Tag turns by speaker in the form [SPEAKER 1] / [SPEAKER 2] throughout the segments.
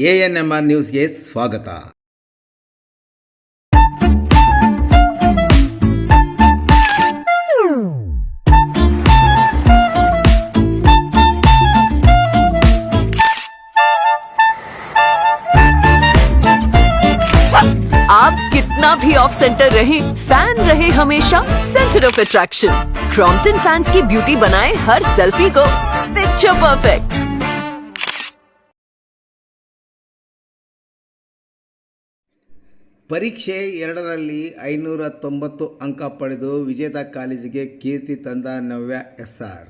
[SPEAKER 1] A N M R ನ್ಯೂಸ್ಗೆ ಸ್ವಾಗತ
[SPEAKER 2] आप कितना भी ऑफ सेंटर रहे फैन रहे हमेशा centre of attraction Crompton fans की ब्यूटी बनाए हर सेल्फी को पिक्चर परफेक्ट
[SPEAKER 1] ಪರೀಕ್ಷೆ ಎರಡರಲ್ಲಿ ಐನೂರ ತೊಂಬತ್ತು ಅಂಕ ಪಡೆದು ವಿಜೇತ ಕಾಲೇಜಿಗೆ ಕೀರ್ತಿ ತಂದ ನವ್ಯ ಎಸ್ ಆರ್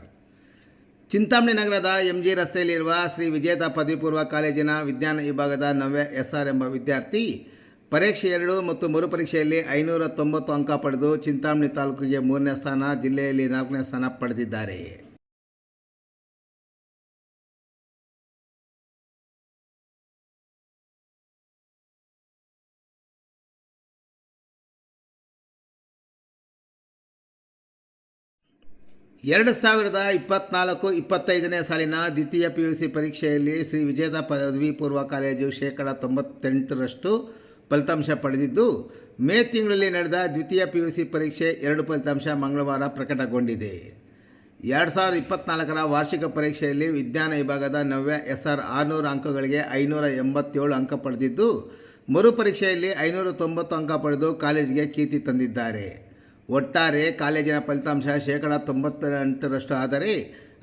[SPEAKER 1] ಚಿಂತಾಮಣಿ ನಗರದ ಎಂ ಜಿ ರಸ್ತೆಯಲ್ಲಿರುವ ಶ್ರೀ ವಿಜೇತ ಪದವಿ ಪೂರ್ವ ಕಾಲೇಜಿನ ವಿಜ್ಞಾನ ವಿಭಾಗದ ನವ್ಯ ಎಸ್ ಆರ್ ಎಂಬ ವಿದ್ಯಾರ್ಥಿ ಪರೀಕ್ಷೆ ಎರಡು ಮತ್ತು ಮರುಪರೀಕ್ಷೆಯಲ್ಲಿ ಐನೂರ ತೊಂಬತ್ತು ಅಂಕ ಪಡೆದು ಚಿಂತಾಮಣಿ ತಾಲೂಕಿಗೆ ಮೂರನೇ ಸ್ಥಾನ, ಜಿಲ್ಲೆಯಲ್ಲಿ ನಾಲ್ಕನೇ ಸ್ಥಾನ ಪಡೆದಿದ್ದಾರೆ. ಎರಡು ಸಾವಿರದ ಇಪ್ಪತ್ನಾಲ್ಕು ಇಪ್ಪತ್ತೈದನೇ ಸಾಲಿನ ದ್ವಿತೀಯ ಪಿ ಯು ಸಿ ಪರೀಕ್ಷೆಯಲ್ಲಿ ಶ್ರೀ ವಿಜೇತ ಪದವಿ ಪೂರ್ವ ಕಾಲೇಜು ಶೇಕಡ ತೊಂಬತ್ತೆಂಟರಷ್ಟು ಫಲಿತಾಂಶ ಪಡೆದಿದ್ದು, ಮೇ ತಿಂಗಳಲ್ಲಿ ನಡೆದ ದ್ವಿತೀಯ ಪಿ ಯು ಸಿ ಪರೀಕ್ಷೆ ಎರಡು ಫಲಿತಾಂಶ ಮಂಗಳವಾರ ಪ್ರಕಟಗೊಂಡಿದೆ. ಎರಡು ಸಾವಿರದ ಇಪ್ಪತ್ನಾಲ್ಕರ ವಾರ್ಷಿಕ ಪರೀಕ್ಷೆಯಲ್ಲಿ ವಿಜ್ಞಾನ ವಿಭಾಗದ ನವ್ಯ ಎಸ್ ಆರ್ ಆರುನೂರು ಅಂಕಗಳಿಗೆ ಐನೂರ ಎಂಬತ್ತೇಳು ಅಂಕ ಪಡೆದಿದ್ದು, ಮರುಪರೀಕ್ಷೆಯಲ್ಲಿ ಐನೂರ ತೊಂಬತ್ತು ಅಂಕ ಪಡೆದು ಕಾಲೇಜಿಗೆ ಕೀರ್ತಿ ತಂದಿದ್ದಾರೆ. ಒಟ್ಟಾರೆ ಕಾಲೇಜಿನ ಫಲಿತಾಂಶ ಶೇಕಡ ತೊಂಬತ್ತೆಂಟರಷ್ಟು ಆದರೆ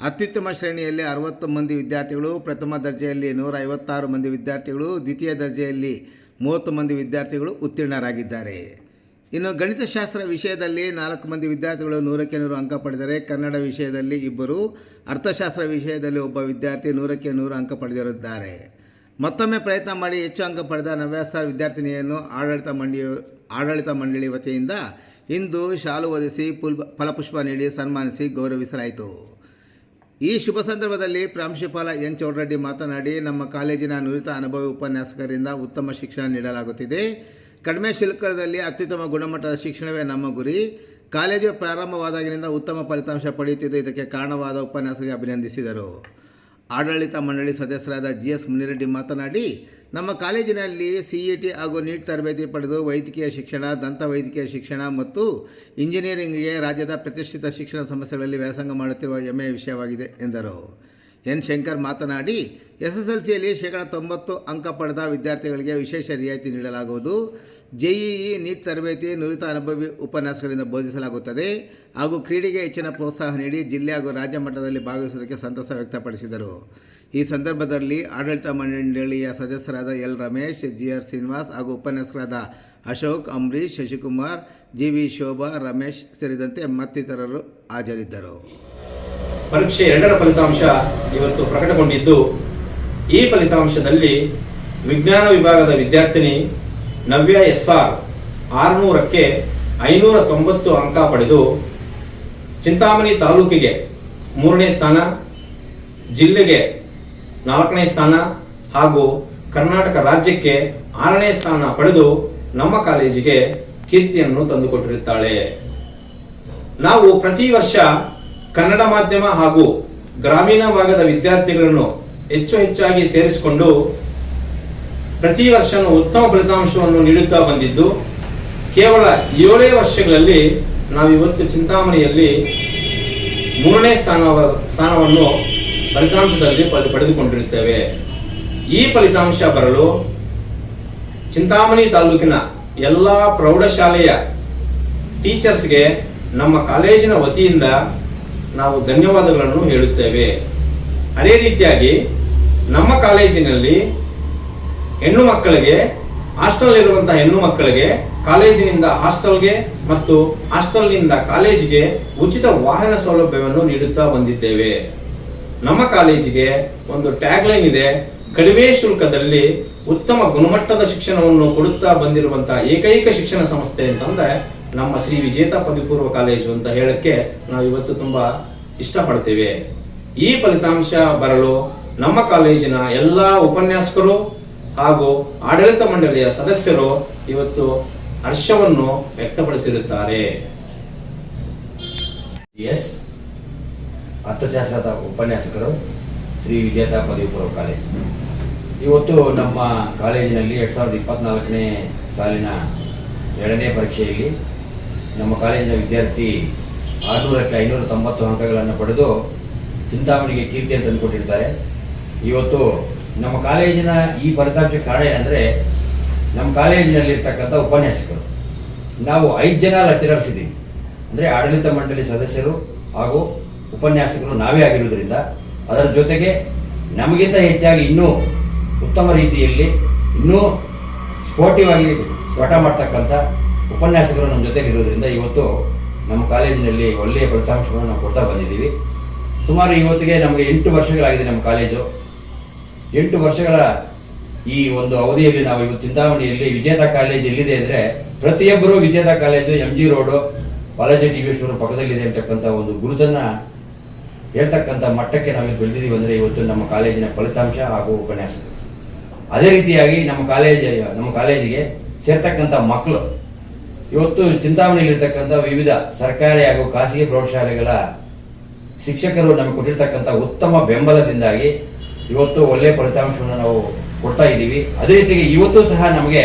[SPEAKER 1] ಅತ್ಯುತ್ತಮ ಶ್ರೇಣಿಯಲ್ಲಿ ಅರವತ್ತು ಮಂದಿ ವಿದ್ಯಾರ್ಥಿಗಳು, ಪ್ರಥಮ ದರ್ಜೆಯಲ್ಲಿ ನೂರ ಐವತ್ತಾರು ಮಂದಿ ವಿದ್ಯಾರ್ಥಿಗಳು, ದ್ವಿತೀಯ ದರ್ಜೆಯಲ್ಲಿ ಮೂವತ್ತು ಮಂದಿ ವಿದ್ಯಾರ್ಥಿಗಳು ಉತ್ತೀರ್ಣರಾಗಿದ್ದಾರೆ. ಇನ್ನು ಗಣಿತಶಾಸ್ತ್ರ ವಿಷಯದಲ್ಲಿ ನಾಲ್ಕು ಮಂದಿ ವಿದ್ಯಾರ್ಥಿಗಳು ನೂರಕ್ಕೆ ನೂರು ಅಂಕ ಪಡೆದರೆ ಕನ್ನಡ ವಿಷಯದಲ್ಲಿ ಇಬ್ಬರು, ಅರ್ಥಶಾಸ್ತ್ರ ವಿಷಯದಲ್ಲಿ ಒಬ್ಬ ವಿದ್ಯಾರ್ಥಿ ನೂರಕ್ಕೆ ನೂರು ಅಂಕ ಪಡೆದಿರುತ್ತಾರೆ. ಮತ್ತೊಮ್ಮೆ ಪ್ರಯತ್ನ ಮಾಡಿ ಹೆಚ್ಚು ಅಂಕ ಪಡೆದ ನವ್ಯಾಸ್ತಾರ್ ವಿದ್ಯಾರ್ಥಿನಿಯನ್ನು ಆಡಳಿತ ಮಂಡಳಿ ಆಡಳಿತ ಮಂಡಳಿ ವತಿಯಿಂದ ಇಂದು ಶಾಲು ಒದಿಸಿ ಪುಲ್ ಫಲಪುಷ್ಪ ನೀಡಿ ಸನ್ಮಾನಿಸಿ ಗೌರವಿಸಲಾಯಿತು. ಈ ಶುಭ ಸಂದರ್ಭದಲ್ಲಿ ಪ್ರಾಂಶುಪಾಲ ಎನ್ ಚೌಡರೆಡ್ಡಿ ಮಾತನಾಡಿ, ನಮ್ಮ ಕಾಲೇಜಿನ ನುರಿತ ಅನುಭವಿ ಉಪನ್ಯಾಸಕರಿಂದ ಉತ್ತಮ ಶಿಕ್ಷಣ ನೀಡಲಾಗುತ್ತಿದೆ. ಕಡಿಮೆ ಶುಲ್ಕದಲ್ಲಿ ಅತ್ಯುತ್ತಮ ಗುಣಮಟ್ಟದ ಶಿಕ್ಷಣವೇ ನಮ್ಮ ಗುರಿ. ಕಾಲೇಜು ಪ್ರಾರಂಭವಾದಾಗಿನಿಂದ ಉತ್ತಮ ಫಲಿತಾಂಶ ಪಡೆಯುತ್ತಿದೆ. ಇದಕ್ಕೆ ಕಾರಣವಾದ ಉಪನ್ಯಾಸಕರಿಗೆ ಅಭಿನಂದಿಸಿದರು. ಆಡಳಿತ ಮಂಡಳಿ ಸದಸ್ಯರಾದ ಜಿ ಎಸ್ ಮುನಿರೆಡ್ಡಿ ಮಾತನಾಡಿ ನಮ್ಮ ಕಾಲೇಜಿನಲ್ಲಿ ಸಿ ಇ ಟಿ ಹಾಗೂ ನೀಟ್ ತರಬೇತಿ ಪಡೆದು ವೈದ್ಯಕೀಯ ಶಿಕ್ಷಣ, ದಂತ ವೈದ್ಯಕೀಯ ಶಿಕ್ಷಣ ಮತ್ತು ಇಂಜಿನಿಯರಿಂಗ್ಗೆ ರಾಜ್ಯದ ಪ್ರತಿಷ್ಠಿತ ಶಿಕ್ಷಣ ಸಂಸ್ಥೆಗಳಲ್ಲಿ ವ್ಯಾಸಂಗ ಮಾಡುತ್ತಿರುವ ಹೆಮ್ಮೆಯ ವಿಷಯವಾಗಿದೆ, ಎಂದರು. ಎನ್. ಶಂಕರ್ ಮಾತನಾಡಿ ಎಸ್ ಎಸ್ ಎಲ್ ಸಿಯಲ್ಲಿ ಶೇಕಡ ತೊಂಬತ್ತು ಅಂಕ ಪಡೆದ ವಿದ್ಯಾರ್ಥಿಗಳಿಗೆ ವಿಶೇಷ ರಿಯಾಯಿತಿ ನೀಡಲಾಗುವುದು. ಜೆಇಇ ನೀಟ್ ತರಬೇತಿ, ನುರಿತ ಅನುಭವಿ ಉಪನ್ಯಾಸಗಳಿಂದ ಬೋಧಿಸಲಾಗುತ್ತದೆ ಹಾಗೂ ಕ್ರೀಡೆಗೆ ಹೆಚ್ಚಿನ ಪ್ರೋತ್ಸಾಹ ನೀಡಿ ಜಿಲ್ಲೆ ಹಾಗೂ ರಾಜ್ಯ ಮಟ್ಟದಲ್ಲಿ ಭಾಗವಹಿಸುವುದಕ್ಕೆ ಸಂತಸ ವ್ಯಕ್ತಪಡಿಸಿದರು. ಈ ಸಂದರ್ಭದಲ್ಲಿ ಆಡಳಿತ ಮಂಡಳಿಯ ಸದಸ್ಯರಾದ L Ramesh G R Srinivas ಹಾಗೂ ಉಪನ್ಯಾಸಕರಾದ ಅಶೋಕ್ ಅಂಬರೀಶ್ ಶಶಿಕುಮಾರ್ ಜಿ ವಿ ಶೋಭಾ, ರಮೇಶ್ ಸೇರಿದಂತೆ ಮತ್ತಿತರರು ಹಾಜರಿದ್ದರು.
[SPEAKER 3] ಪರೀಕ್ಷೆ ಎರಡರ ಫಲಿತಾಂಶ ಇವತ್ತು ಪ್ರಕಟಗೊಂಡಿದ್ದು, ಈ ಫಲಿತಾಂಶದಲ್ಲಿ ವಿಜ್ಞಾನ ವಿಭಾಗದ ವಿದ್ಯಾರ್ಥಿನಿ ನವ್ಯ ಎಸ್ ಆರ್ ಆರುನೂರಕ್ಕೆ ಐನೂರ ತೊಂಬತ್ತು ಅಂಕ ಪಡೆದು ಚಿಂತಾಮಣಿ ತಾಲೂಕಿಗೆ ಮೂರನೇ ಸ್ಥಾನ, ಜಿಲ್ಲೆಗೆ ನಾಲ್ಕನೇ ಸ್ಥಾನ ಹಾಗೂ ಕರ್ನಾಟಕ ರಾಜ್ಯಕ್ಕೆ ಆರನೇ ಸ್ಥಾನ ಪಡೆದು ನಮ್ಮ ಕಾಲೇಜಿಗೆ ಕೀರ್ತಿಯನ್ನು ತಂದುಕೊಟ್ಟಿರುತ್ತಾಳೆ. ನಾವು ಪ್ರತಿ ವರ್ಷ ಕನ್ನಡ ಮಾಧ್ಯಮ ಹಾಗೂ ಗ್ರಾಮೀಣ ಭಾಗದ ವಿದ್ಯಾರ್ಥಿಗಳನ್ನು ಹೆಚ್ಚು ಹೆಚ್ಚಾಗಿ ಸೇರಿಸಿಕೊಂಡು ಪ್ರತಿ ವರ್ಷನೂ ಉತ್ತಮ ಫಲಿತಾಂಶವನ್ನು ನೀಡುತ್ತಾ ಬಂದಿದ್ದು, ಕೇವಲ ಏಳೇ ವರ್ಷಗಳಲ್ಲಿ ನಾವಿವತ್ತು ಚಿಂತಾಮಣಿಯಲ್ಲಿ ಮೂರನೇ ಸ್ಥಾನ ಸ್ಥಾನವನ್ನು ಫಲಿತಾಂಶದಲ್ಲಿ ಪಡೆ- ಪಡೆದುಕೊಂಡಿರುತ್ತೇವೆ. ಈ ಫಲಿತಾಂಶ ಬರಲು ಚಿಂತಾಮಣಿ ತಾಲೂಕಿನ ಎಲ್ಲ ಪ್ರೌಢಶಾಲೆಯ ಟೀಚರ್ಸ್ಗೆ ನಮ್ಮ ಕಾಲೇಜಿನ ವತಿಯಿಂದ ನಾವು ಧನ್ಯವಾದಗಳನ್ನು ಹೇಳುತ್ತೇವೆ. ಅದೇ ರೀತಿಯಾಗಿ ನಮ್ಮ ಕಾಲೇಜಿನಲ್ಲಿ ಹೆಣ್ಣು ಮಕ್ಕಳಿಗೆ, ಹಾಸ್ಟೆಲ್ ಇರುವಂತಹ ಹೆಣ್ಣು ಮಕ್ಕಳಿಗೆ ಕಾಲೇಜಿನಿಂದ ಹಾಸ್ಟೆಲ್ಗೆ ಮತ್ತು ಹಾಸ್ಟೆಲ್ನಿಂದ ಕಾಲೇಜಿಗೆ ಉಚಿತ ವಾಹನ ಸೌಲಭ್ಯವನ್ನು ನೀಡುತ್ತಾ ಬಂದಿದ್ದೇವೆ. ನಮ್ಮ ಕಾಲೇಜಿಗೆ ಒಂದು ಟ್ಯಾಗ್ ಲೈನ್ ಇದೆ. ಕಡಿಮೆ ಶುಲ್ಕದಲ್ಲಿ ಉತ್ತಮ ಗುಣಮಟ್ಟದ ಶಿಕ್ಷಣವನ್ನು ಕೊಡುತ್ತಾ ಬಂದಿರುವಂತಹ ಏಕೈಕ ಶಿಕ್ಷಣ ಸಂಸ್ಥೆ ಅಂತಂದ್ರೆ ನಮ್ಮ ಶ್ರೀ ವಿಜೇತ ಪದವಿ ಪೂರ್ವ ಕಾಲೇಜು ಅಂತ ಹೇಳಕ್ಕೆ ನಾವು ಇವತ್ತು ತುಂಬಾ ಇಷ್ಟಪಡ್ತೇವೆ. ಈ ಫಲಿತಾಂಶ ಬರಲು ನಮ್ಮ ಕಾಲೇಜಿನ ಎಲ್ಲಾ ಉಪನ್ಯಾಸಕರು ಹಾಗೂ ಆಡಳಿತ ಮಂಡಳಿಯ ಸದಸ್ಯರು ಇವತ್ತು ಹರ್ಷವನ್ನು ವ್ಯಕ್ತಪಡಿಸಿರುತ್ತಾರೆ.
[SPEAKER 4] ಎಸ್ ಅರ್ಥಶಾಸ್ತ್ರದ ಉಪನ್ಯಾಸಕರು ಶ್ರೀ ವಿಜೇತ ಪದವಿ ಪೂರ್ವ ಕಾಲೇಜ್. ಇವತ್ತು ನಮ್ಮ ಕಾಲೇಜಿನಲ್ಲಿ ಎರಡು ಸಾವಿರದ ಇಪ್ಪತ್ನಾಲ್ಕನೇ ಸಾಲಿನ ಎರಡನೇ ಪರೀಕ್ಷೆಯಲ್ಲಿ ನಮ್ಮ ಕಾಲೇಜಿನ ವಿದ್ಯಾರ್ಥಿ ಆರುನೂರಕ್ಕೆ ಐನೂರ ತೊಂಬತ್ತು ಅಂಕಗಳನ್ನು ಪಡೆದು ಚಿಂತಾಮಣಿಗೆ ಕೀರ್ತಿಯನ್ನು ತಂದುಕೊಟ್ಟಿರ್ತಾರೆ ಇವತ್ತು ನಮ್ಮ ಕಾಲೇಜಿನ ಈ ಫಲಿತಾಂಶ ಕಾರಣ ಏನಂದರೆ ನಮ್ಮ ಕಾಲೇಜಿನಲ್ಲಿರ್ತಕ್ಕಂಥ ಉಪನ್ಯಾಸಕರು. ನಾವು ಐದು ಜನ ಲೆಕ್ಚರರ್ಸ್ ಇದ್ದೀವಿ ಅಂದರೆ ಆಡಳಿತ ಮಂಡಳಿ ಸದಸ್ಯರು ಹಾಗೂ ಉಪನ್ಯಾಸಕರು ನಾವೇ ಆಗಿರುವುದರಿಂದ ಅದರ ಜೊತೆಗೆ ನಮಗಿಂತ ಹೆಚ್ಚಾಗಿ ಇನ್ನೂ ಉತ್ತಮ ರೀತಿಯಲ್ಲಿ ಇನ್ನೂ ಸ್ಪೋರ್ಟಿವ್ ಆಗಿ ಪಾಠ ಮಾಡ್ತಕ್ಕಂಥ ಉಪನ್ಯಾಸಕರು ನಮ್ಮ ಜೊತೆಗೆ ಇರೋದ್ರಿಂದ ಇವತ್ತು ನಮ್ಮ ಕಾಲೇಜಿನಲ್ಲಿ ಒಳ್ಳೆಯ ಫಲಿತಾಂಶಗಳನ್ನು ನಾವು ಕೊಡ್ತಾ ಬಂದಿದ್ದೀವಿ. ಸುಮಾರು ಇವತ್ತಿಗೆ ನಮಗೆ ಎಂಟು ವರ್ಷಗಳಾಗಿದೆ ನಮ್ಮ ಕಾಲೇಜು. ಎಂಟು ವರ್ಷಗಳ ಈ ಒಂದು ಅವಧಿಯಲ್ಲಿ ನಾವು ಇವತ್ತು ಚಿಂತಾಮಣಿಯಲ್ಲಿ ವಿಜೇತ ಕಾಲೇಜ್ ಎಲ್ಲಿದೆ ಅಂದರೆ ಪ್ರತಿಯೊಬ್ಬರೂ Vijetha college M G road Balaji T V sure ಪಕ್ಕದಲ್ಲಿದೆ ಅಂತಕ್ಕಂಥ ಒಂದು ಗುರುತನ್ನ ಹೇಳ್ತಕ್ಕಂಥ ಮಟ್ಟಕ್ಕೆ ನಾವು ಬೆಳೆದಿದ್ದೀವಿ ಅಂದರೆ ಇವತ್ತು ನಮ್ಮ ಕಾಲೇಜಿನ ಫಲಿತಾಂಶ ಹಾಗೂ ಉಪನ್ಯಾಸ. ಅದೇ ರೀತಿಯಾಗಿ ನಮ್ಮ ಕಾಲೇಜ್, ನಮ್ಮ ಕಾಲೇಜಿಗೆ ಸೇರ್ತಕ್ಕಂಥ ಮಕ್ಕಳು ಇವತ್ತು ಚಿಂತಾಮಣಿಯಲ್ಲಿರ್ತಕ್ಕಂಥ ವಿವಿಧ ಸರ್ಕಾರಿ ಹಾಗೂ ಖಾಸಗಿ ಪ್ರೌಢಶಾಲೆಗಳ ಶಿಕ್ಷಕರು ನಮಗೆ ಕೊಟ್ಟಿರ್ತಕ್ಕಂಥ ಉತ್ತಮ ಬೆಂಬಲದಿಂದಾಗಿ ಇವತ್ತು ಒಳ್ಳೆಯ ಫಲಿತಾಂಶವನ್ನು ನಾವು ಕೊಡ್ತಾ ಇದ್ದೀವಿ. ಅದೇ ರೀತಿಗೆ ಇವತ್ತು ಸಹ ನಮಗೆ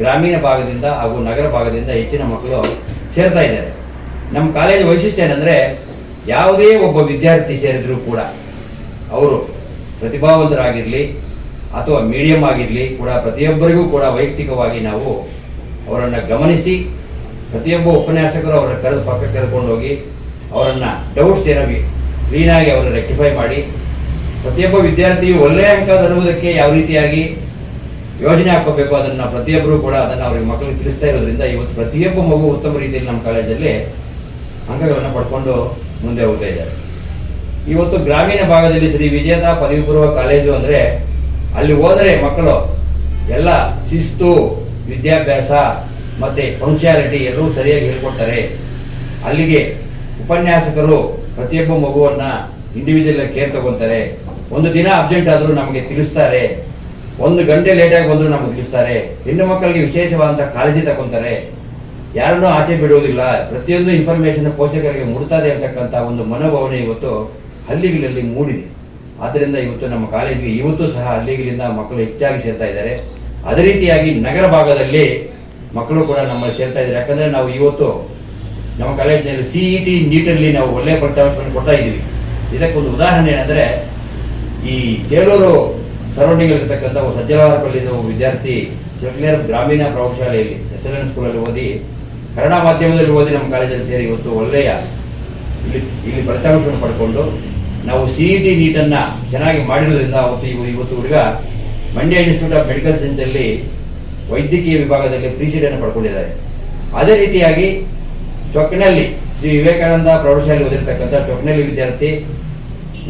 [SPEAKER 4] ಗ್ರಾಮೀಣ ಭಾಗದಿಂದ ಹಾಗೂ ನಗರ ಭಾಗದಿಂದ ಹೆಚ್ಚಿನ ಮಕ್ಕಳು ಸೇರ್ತಾ ಇದ್ದಾರೆ. ನಮ್ಮ ಕಾಲೇಜ್ ವೈಶಿಷ್ಟ್ಯ ಏನಂದ್ರೆ ಯಾವುದೇ ಒಬ್ಬ ವಿದ್ಯಾರ್ಥಿ ಸೇರಿದರೂ ಕೂಡ ಅವರು ಪ್ರತಿಭಾವಂತರಾಗಿರಲಿ ಅಥವಾ ಮೀಡಿಯಂ ಆಗಿರಲಿ ಕೂಡ ಪ್ರತಿಯೊಬ್ಬರಿಗೂ ಕೂಡ ವೈಯಕ್ತಿಕವಾಗಿ ನಾವು ಅವರನ್ನು ಗಮನಿಸಿ ಪ್ರತಿಯೊಬ್ಬ ಉಪನ್ಯಾಸಕರು ಅವರ ಕರೆದು ಪಕ್ಕ ಕರೆದುಕೊಂಡು ಹೋಗಿ ಅವರನ್ನು ಡೌಟ್ಸ್ ಏನೋ ಕ್ಲೀನಾಗಿ ಅವರನ್ನು ರೆಕ್ಟಿಫೈ ಮಾಡಿ ಪ್ರತಿಯೊಬ್ಬ ವಿದ್ಯಾರ್ಥಿಯು ಒಳ್ಳೆಯ ಅಂಕ ತರುವುದಕ್ಕೆ ಯಾವ ರೀತಿಯಾಗಿ ಯೋಜನೆ ಹಾಕೋಬೇಕು ಅದನ್ನು ಪ್ರತಿಯೊಬ್ಬರು ಕೂಡ ಅದನ್ನು ಅವ್ರಿಗೆ ಮಕ್ಕಳಿಗೆ ತಿಳಿಸ್ತಾ ಇರೋದ್ರಿಂದ ಇವತ್ತು ಪ್ರತಿಯೊಬ್ಬ ಮಗು ಉತ್ತಮ ರೀತಿಯಲ್ಲಿ ನಮ್ಮ ಕಾಲೇಜಲ್ಲಿ ಅಂಕಗಳನ್ನು ಪಡ್ಕೊಂಡು ಮುಂದೆ ಹೋಗ್ತಾ ಇದ್ದಾರೆ. ಇವತ್ತು ಗ್ರಾಮೀಣ ಭಾಗದಲ್ಲಿ ಶ್ರೀ ವಿಜೇತ ಪದವಿ ಪೂರ್ವ ಕಾಲೇಜು ಅಂದ್ರೆ ಅಲ್ಲಿ ಹೋದರೆ ಮಕ್ಕಳು ಎಲ್ಲ ಶಿಸ್ತು, ವಿದ್ಯಾಭ್ಯಾಸ ಮತ್ತೆ ಪಂಕ್ಚುಯಾಲಿಟಿ ಎಲ್ಲರೂ ಸರಿಯಾಗಿ ಹೇಳ್ಕೊಡ್ತಾರೆ. ಅಲ್ಲಿಗೆ ಉಪನ್ಯಾಸಕರು ಪ್ರತಿಯೊಬ್ಬ ಮಗುವನ್ನ ಇಂಡಿವಿಜುವಲ್ ಕೇರ್ ತಗೊಂತಾರೆ ಒಂದು ದಿನ ಅಬ್ಸೆಂಟ್ ಆದರೂ ನಮಗೆ ತಿಳಿಸ್ತಾರೆ. ಒಂದು ಗಂಟೆ ಲೇಟಾಗಿ ಬಂದರೂ ನಮಗೆ ತಿಳಿಸ್ತಾರೆ. ಹೆಣ್ಣು ಮಕ್ಕಳಿಗೆ ವಿಶೇಷವಾದಂಥ ಕಾಳಜಿ ತಗೊಂತಾರೆ ಯಾರನ್ನೂ ಆಚೆ ಬಿಡುವುದಿಲ್ಲ ಪ್ರತಿಯೊಂದು ಇನ್ಫಾರ್ಮೇಶನ್ ಪೋಷಕರಿಗೆ ಮುಡ್ತದೆ ಅಂತಕ್ಕಂಥ ಒಂದು ಮನೋಭಾವನೆ ಇವತ್ತು ಹಳ್ಳಿಗಳಲ್ಲಿ ಮೂಡಿದೆ. ಆದ್ದರಿಂದ ಇವತ್ತು ನಮ್ಮ ಕಾಲೇಜಿಗೆ ಇವತ್ತು ಸಹ ಹಳ್ಳಿಗಳಿಂದ ಮಕ್ಕಳು ಹೆಚ್ಚಾಗಿ ಸೇರ್ತಾ ಇದ್ದಾರೆ. ಅದೇ ರೀತಿಯಾಗಿ ನಗರ ಭಾಗದಲ್ಲಿ ಮಕ್ಕಳು ಕೂಡ ನಮ್ಮಲ್ಲಿ ಸೇರ್ತಾ ಇದ್ದಾರೆ. ಯಾಕಂದ್ರೆ ನಾವು ಇವತ್ತು ನಮ್ಮ ಕಾಲೇಜಿನಲ್ಲಿ ಸಿ ಇ ಟಿ ನೀಟಲ್ಲಿ ನಾವು ಒಳ್ಳೆಯ ಫಲಿತಾಂಶವನ್ನು ಕೊಡ್ತಾ ಇದ್ದೀವಿ. ಇದಕ್ಕೊಂದು ಉದಾಹರಣೆ ಏನಂದ್ರೆ, ಈ ಚೇಳೂರು ಸರೌಂಡಿಂಗ್ ಇರತಕ್ಕಂಥ ಸಜ್ಜಲವಾರಪಲ್ಲಿನ ಒಬ್ಬ ವಿದ್ಯಾರ್ಥಿ ಚಕ್ಲೇರ್ ಗ್ರಾಮೀಣ ಪ್ರೌಢಶಾಲೆಯಲ್ಲಿ ಎಸ್ ಎಲ್ ಎನ್ ಸ್ಕೂಲಲ್ಲಿ ಓದಿ ಕನ್ನಡ ಮಾಧ್ಯಮದಲ್ಲಿ ಓದಿ ನಮ್ಮ ಕಾಲೇಜಲ್ಲಿ ಸೇರಿ ಇವತ್ತು ಒಳ್ಳೆಯ ಇಲ್ಲಿ ಇಲ್ಲಿ ಫಲಿತಾಂಶವನ್ನು ಪಡ್ಕೊಂಡು ನಾವು ಸಿ ಇ ಟಿ ನೀಟನ್ನು ಚೆನ್ನಾಗಿ ಮಾಡಿರೋದ್ರಿಂದ ಅವತ್ತು ಇವು ಇವತ್ತು ಹುಡುಗ ಮಂಡ್ಯ ಇನ್ಸ್ಟಿಟ್ಯೂಟ್ ಆಫ್ ಮೆಡಿಕಲ್ ಸೈನ್ಸಲ್ಲಿ ವೈದ್ಯಕೀಯ ವಿಭಾಗದಲ್ಲಿ ಪ್ರೀ ಸೀಟನ್ನು ಪಡ್ಕೊಂಡಿದ್ದಾರೆ. ಅದೇ ರೀತಿಯಾಗಿ ಚೊಕ್ಕನಲ್ಲಿ ಶ್ರೀ ವಿವೇಕಾನಂದ ಪ್ರೌಢಶಾಲೆ ಓದಿರ್ತಕ್ಕಂಥ ಚೊಕ್ಕನಲ್ಲಿ ವಿದ್ಯಾರ್ಥಿ,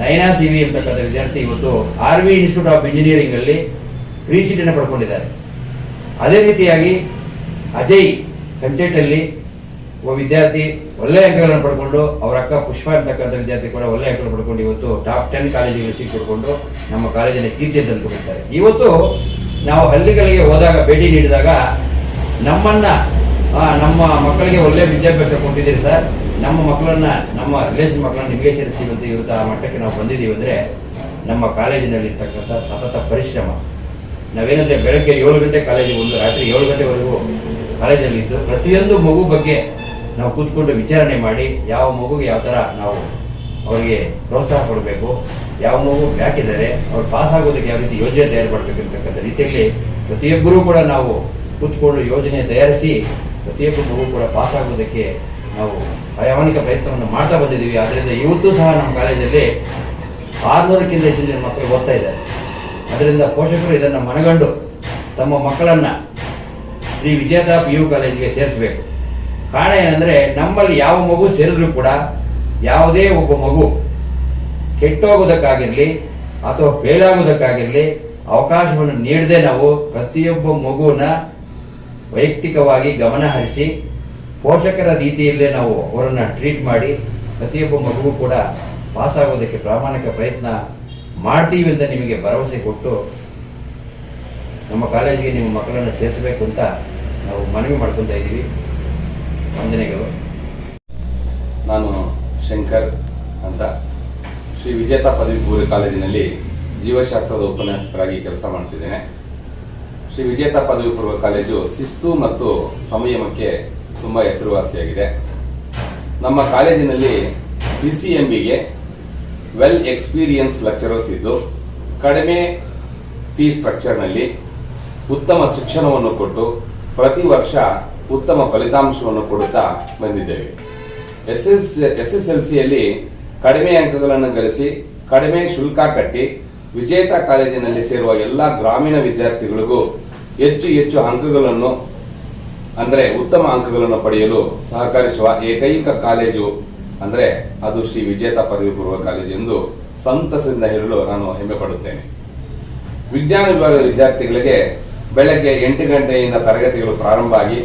[SPEAKER 4] ನಯನಾ ಸಿ ವಿ ಅಂತಕ್ಕಂಥ ವಿದ್ಯಾರ್ಥಿ ಇವತ್ತು ಆರ್ ವಿ ಇನ್ಸ್ಟಿಟ್ಯೂಟ್ ಆಫ್ ಇಂಜಿನಿಯರಿಂಗಲ್ಲಿ ಫ್ರೀ ಸೀಟನ್ನು ಪಡ್ಕೊಂಡಿದ್ದಾರೆ. ಅದೇ ರೀತಿಯಾಗಿ ಅಜಯ್ ಕಂಚೆಟ್ಟಲ್ಲಿ ಒಬ್ಬ ವಿದ್ಯಾರ್ಥಿ ಒಳ್ಳೆಯ ಅಂಕಗಳನ್ನು ಪಡ್ಕೊಂಡು ಅವರ ಅಕ್ಕ ಪುಷ್ಪ ಅಂತಕ್ಕಂಥ ವಿದ್ಯಾರ್ಥಿ ಕೂಡ ಒಳ್ಳೆಯ ಅಂಕಗಳನ್ನು ಪಡ್ಕೊಂಡು ಇವತ್ತು ಟಾಪ್ ಟೆನ್ ಕಾಲೇಜಿಗೆ ಸೀಟ್ ನಮ್ಮ ಕಾಲೇಜಿನ ಕೀರ್ತಿ ತಂದುಕೊಂಡಿದ್ದಾರೆ ಇವತ್ತು ನಾವು ಹಳ್ಳಿಗಳಿಗೆ ಹೋದಾಗ ಭೇಟಿ ನೀಡಿದಾಗ ನಮ್ಮನ್ನ ನಮ್ಮ ಮಕ್ಕಳಿಗೆ ಒಳ್ಳೆ ವಿದ್ಯಾಭ್ಯಾಸ ಕೊಟ್ಟಿದ್ದೀರಿ ಸರ್. ನಮ್ಮ ಮಕ್ಕಳನ್ನ, ನಮ್ಮ ರಿಲೇಷನ್ ಮಕ್ಕಳನ್ನ ನಿಮಗೆ ಸೇರಿಸ್ತೀವಿ ಅಂತ ಇವತ್ತು ಆ ಮಟ್ಟಕ್ಕೆ ನಾವು ಬಂದಿದ್ದೀವಿ ಅಂದರೆ ನಮ್ಮ ಕಾಲೇಜಿನಲ್ಲಿ ಇರ್ತಕ್ಕಂಥ ಸತತ ಪರಿಶ್ರಮ. ನಾವೇನಂದ್ರೆ ಬೆಳಗ್ಗೆ ಏಳು ಗಂಟೆ ಕಾಲೇಜಿಗೆ ಒಂದು ರಾತ್ರಿ ಏಳು ಗಂಟೆವರೆಗೂ ಕಾಲೇಜಲ್ಲಿ ಇದ್ದು ಪ್ರತಿಯೊಂದು ಮಗು ಬಗ್ಗೆ ನಾವು ಕೂತ್ಕೊಂಡು ವಿಚಾರಣೆ ಮಾಡಿ ಯಾವ ಮಗುಗೆ ಯಾವ ಥರ ನಾವು ಅವರಿಗೆ ಪ್ರೋತ್ಸಾಹ ಕೊಡಬೇಕು, ಯಾವ ಮಗು ಯಾಕಿದ್ದಾರೆ ಅವ್ರು ಪಾಸ್ ಆಗೋದಕ್ಕೆ ಯಾವ ರೀತಿ ಯೋಜನೆ ತಯಾರು ಮಾಡಬೇಕು ಅಂತಕ್ಕಂಥ ರೀತಿಯಲ್ಲಿ ಪ್ರತಿಯೊಬ್ಬರೂ ಕೂಡ ನಾವು ಕೂತ್ಕೊಂಡು ಯೋಜನೆ ತಯಾರಿಸಿ ಪ್ರತಿಯೊಬ್ಬ ಮಗು ಕೂಡ ಪಾಸ್ ಆಗೋದಕ್ಕೆ ನಾವು ಪ್ರಯಾಣಿಕ ಪ್ರಯತ್ನವನ್ನು ಮಾಡ್ತಾ ಬಂದಿದ್ದೀವಿ. ಆದ್ದರಿಂದ ಇವತ್ತು ಸಹ ನಮ್ಮ ಕಾಲೇಜಲ್ಲಿ ಆರುನೂರಕ್ಕಿಂತ ಹೆಚ್ಚಿನ ಮಕ್ಕಳು ಓದ್ತಾ ಇದ್ದಾರೆ. ಅದರಿಂದ ಪೋಷಕರು ಇದನ್ನು ಮನಗಂಡು ತಮ್ಮ ಮಕ್ಕಳನ್ನ ಶ್ರೀ ವಿಜೇತ ಪಿ ಯು ಕಾಲೇಜಿಗೆ ಸೇರಿಸಬೇಕು. ಕಾರಣ ಏನಂದರೆ, ನಮ್ಮಲ್ಲಿ ಯಾವ ಮಗು ಸೇರಿದ್ರೂ ಕೂಡ ಯಾವುದೇ ಒಬ್ಬ ಮಗು ಕೆಟ್ಟೋಗೋದಕ್ಕಾಗಿರಲಿ ಅಥವಾ ಫೇಲ್ ಆಗೋದಕ್ಕಾಗಿರಲಿ ಅವಕಾಶವನ್ನು ನೀಡದೆ ನಾವು ಪ್ರತಿಯೊಬ್ಬ ಮಗುವನ್ನ ವೈಯಕ್ತಿಕವಾಗಿ ಗಮನ ಹರಿಸಿ, ಪೋಷಕರ ರೀತಿಯಲ್ಲೇ ನಾವು ಅವರನ್ನು ಟ್ರೀಟ್ ಮಾಡಿ, ಪ್ರತಿಯೊಬ್ಬ ಮಗುವು ಕೂಡ ಪಾಸಾಗೋದಕ್ಕೆ ಪ್ರಾಮಾಣಿಕ ಪ್ರಯತ್ನ ಮಾಡ್ತೀವಿ ಅಂತ ನಿಮಗೆ ಭರವಸೆ ಕೊಟ್ಟು ನಮ್ಮ ಕಾಲೇಜಿಗೆ ನಿಮ್ಮ ಮಕ್ಕಳನ್ನು ಸೇರಿಸಬೇಕು ಅಂತ ನಾವು ಮನವಿ ಮಾಡ್ಕೊತಾ ಇದ್ದೀವಿ. ವಂದನೆಗಳು.
[SPEAKER 5] ನಾನು ಶಂಕರ್ ಅಂತ. ಶ್ರೀ ವಿಜೇತ ಪದವಿ ಪೂರ್ವ ಕಾಲೇಜಿನಲ್ಲಿ ಜೀವಶಾಸ್ತ್ರದ ಉಪನ್ಯಾಸಕರಾಗಿ ಕೆಲಸ ಮಾಡ್ತಿದ್ದೇನೆ. ಶ್ರೀ ವಿಜೇತ ಪದವಿ ಪೂರ್ವ ಕಾಲೇಜು ಶಿಸ್ತು ಮತ್ತು ಸಂಯಮಕ್ಕೆ ತುಂಬ ಹೆಸರುವಾಸಿಯಾಗಿದೆ. ನಮ್ಮ ಕಾಲೇಜಿನಲ್ಲಿ ಬಿ ಸಿ ಎಂ ಬಿಗೆ ವೆಲ್ ಎಕ್ಸ್ಪೀರಿಯನ್ಸ್ ಲೆಕ್ಚರರ್ಸ್ ಇದ್ದು, ಕಡಿಮೆ ಫೀ ಸ್ಟ್ರಕ್ಚರ್ನಲ್ಲಿ ಉತ್ತಮ ಶಿಕ್ಷಣವನ್ನು ಕೊಟ್ಟು ಪ್ರತಿ ವರ್ಷ ಉತ್ತಮ ಫಲಿತಾಂಶವನ್ನು ಕೊಡುತ್ತಾ ಬಂದಿದ್ದೇವೆ. ಎಸ್ ಎಸ್ ಎಸ್ ಎಲ್ ಸಿಯಲ್ಲಿ ಕಡಿಮೆ ಅಂಕಗಳನ್ನು ಗಳಿಸಿ, ಕಡಿಮೆ ಶುಲ್ಕ ಕಟ್ಟಿ, ವಿಜೇತ ಕಾಲೇಜಿನಲ್ಲಿ ಸೇರುವ ಎಲ್ಲ ಗ್ರಾಮೀಣ ವಿದ್ಯಾರ್ಥಿಗಳಿಗೂ ಹೆಚ್ಚು ಹೆಚ್ಚು ಅಂಕಗಳನ್ನು, ಅಂದರೆ ಉತ್ತಮ ಅಂಕಗಳನ್ನು ಪಡೆಯಲು ಸಹಕರಿಸುವ ಏಕೈಕ ಕಾಲೇಜು ಅಂದರೆ ಅದು ಶ್ರೀ ವಿಜೇತ ಪದವಿ ಪೂರ್ವ ಕಾಲೇಜು ಎಂದು ಸಂತಸದಿಂದ ಹೇಳಲು ನಾನು ಹೆಮ್ಮೆ ಪಡುತ್ತೇನೆ. ವಿಜ್ಞಾನ ವಿಭಾಗದ ವಿದ್ಯಾರ್ಥಿಗಳಿಗೆ ಬೆಳಗ್ಗೆ ಎಂಟು ಗಂಟೆಯಿಂದ ತರಗತಿಗಳು ಪ್ರಾರಂಭ ಆಗಿ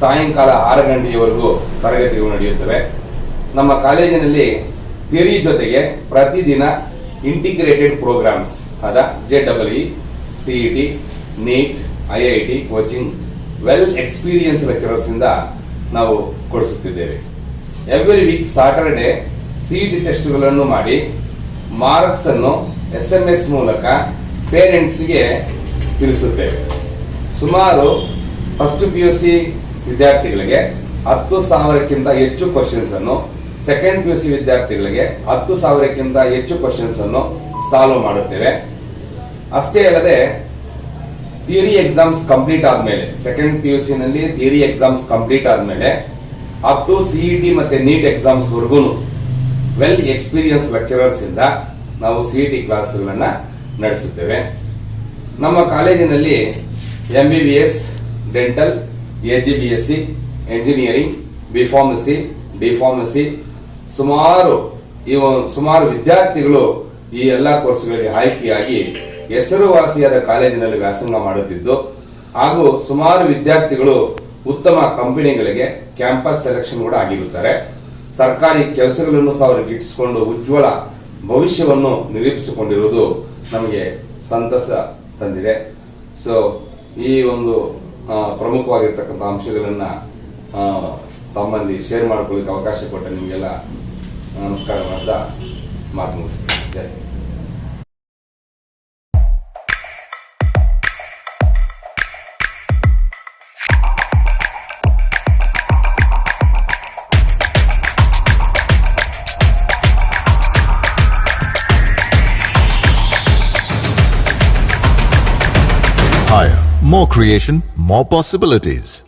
[SPEAKER 5] ಸಾಯಂಕಾಲ ಆರು ಗಂಟೆಯವರೆಗೂ ತರಗತಿಗಳು ನಡೆಯುತ್ತವೆ. ನಮ್ಮ ಕಾಲೇಜಿನಲ್ಲಿ ಥಿಯರಿ ಜೊತೆಗೆ ಪ್ರತಿದಿನ ಇಂಟಿಗ್ರೇಟೆಡ್ ಪ್ರೋಗ್ರಾಮ್ಸ್ ಆದ J double E CET NEET I I T coaching well experience lecturers ಇಂದ ನಾವು ಕೊಡಿಸುತ್ತಿದ್ದೇವೆ. ಎವ್ರಿ ವೀಕ್ ಸಾಟರ್ಡೆ ಸಿಇಟಿ ಟೆಸ್ಟ್ಗಳನ್ನು ಮಾಡಿ ಮಾರ್ಕ್ಸ್ ಅನ್ನು ಎಸ್ ಎಂ ಎಸ್ ಮೂಲಕ ಪೇರೆಂಟ್ಸ್ಗೆ ತಿಳಿಸುತ್ತೇವೆ. ಸುಮಾರು ಫಸ್ಟ್ ಪಿ ಯು ಸಿ ವಿದ್ಯಾರ್ಥಿಗಳಿಗೆ ಹತ್ತು ಸಾವಿರಕ್ಕಿಂತ ಹೆಚ್ಚು ಕ್ವಶನ್ಸ್ ಅನ್ನು ಸೆಕೆಂಡ್ ಪಿ ಯು ಸಿ ವಿದ್ಯಾರ್ಥಿಗಳಿಗೆ ಹತ್ತು ಸಾವಿರಕ್ಕಿಂತ ಹೆಚ್ಚು ಕ್ವಶನ್ಸ್ ಅನ್ನು ಸಾಲ್ವ್ ಮಾಡುತ್ತೇವೆ. ಅಷ್ಟೇ ಅಲ್ಲದೆ ಥಿಯರಿ ಎಕ್ಸಾಮ್ಸ್ ಕಂಪ್ಲೀಟ್ ಆದ್ಮೇಲೆ ಸೆಕೆಂಡ್ ಪಿ ಯು ಸಿ ನಲ್ಲಿ ಥಿಯರಿ ಎಕ್ಸಾಮ್ಸ್ ಕಂಪ್ಲೀಟ್ ಆದ್ಮೇಲೆ ಅಪ್ ಟು ಸಿಇಟಿ ಮತ್ತೆ ನೀಟ್ ಎಕ್ಸಾಮ್ಸ್ ವರ್ಗೂ ವೆಲ್ ಎಕ್ಸ್ಪೀರಿಯನ್ಸ್ ಲೆಕ್ಚರರ್ಸ್ ಇಂದ ನಾವು ಸಿಇಟಿ ಕ್ಲಾಸ್ಗಳನ್ನು ನಡೆಸುತ್ತೇವೆ. ನಮ್ಮ ಕಾಲೇಜಿನಲ್ಲಿ M B B S dental A G B S C engineering B pharmacy D pharmacy ಸುಮಾರು ಈ ಸುಮಾರು ವಿದ್ಯಾರ್ಥಿಗಳು ಈ ಎಲ್ಲ ಕೋರ್ಸ್ಗಳಿಗೆ ಆಯ್ಕೆಯಾಗಿ ಹೆಸರುವಾಸಿಯಾದ ಕಾಲೇಜಿನಲ್ಲಿ ವ್ಯಾಸಂಗ ಮಾಡುತ್ತಿದ್ದು, ಹಾಗೂ ಸುಮಾರು ವಿದ್ಯಾರ್ಥಿಗಳು ಉತ್ತಮ ಕಂಪನಿಗಳಿಗೆ ಕ್ಯಾಂಪಸ್ ಸೆಲೆಕ್ಷನ್ ಕೂಡ ಆಗಿರುತ್ತಾರೆ. ಸರ್ಕಾರಿ ಕೆಲಸಗಳನ್ನು ಸಹ ಅವರು ಗಿಟ್ಟಿಸಿಕೊಂಡು ಉಜ್ವಲ ಭವಿಷ್ಯವನ್ನು ನಿರೀಕ್ಷಿಸಿಕೊಂಡಿರುವುದು ನಮಗೆ ಸಂತಸ ತಂದಿದೆ. ಸೊ ಈ ಒಂದು ಪ್ರಮುಖವಾಗಿರ್ತಕ್ಕಂಥ ಅಂಶಗಳನ್ನ ತಮ್ಮಲ್ಲಿ ಶೇರ್ ಮಾಡ್ಕೊಳ್ಳಿಕ್ಕೆ ಅವಕಾಶ ಕೊಟ್ಟ ನಿಮಗೆಲ್ಲ ನಮಸ್ಕಾರ ಮಾಡ್ತಾ ಮಾತು ಮುಗಿಸ್ತೀನಿ.
[SPEAKER 6] Creation, more possibilities.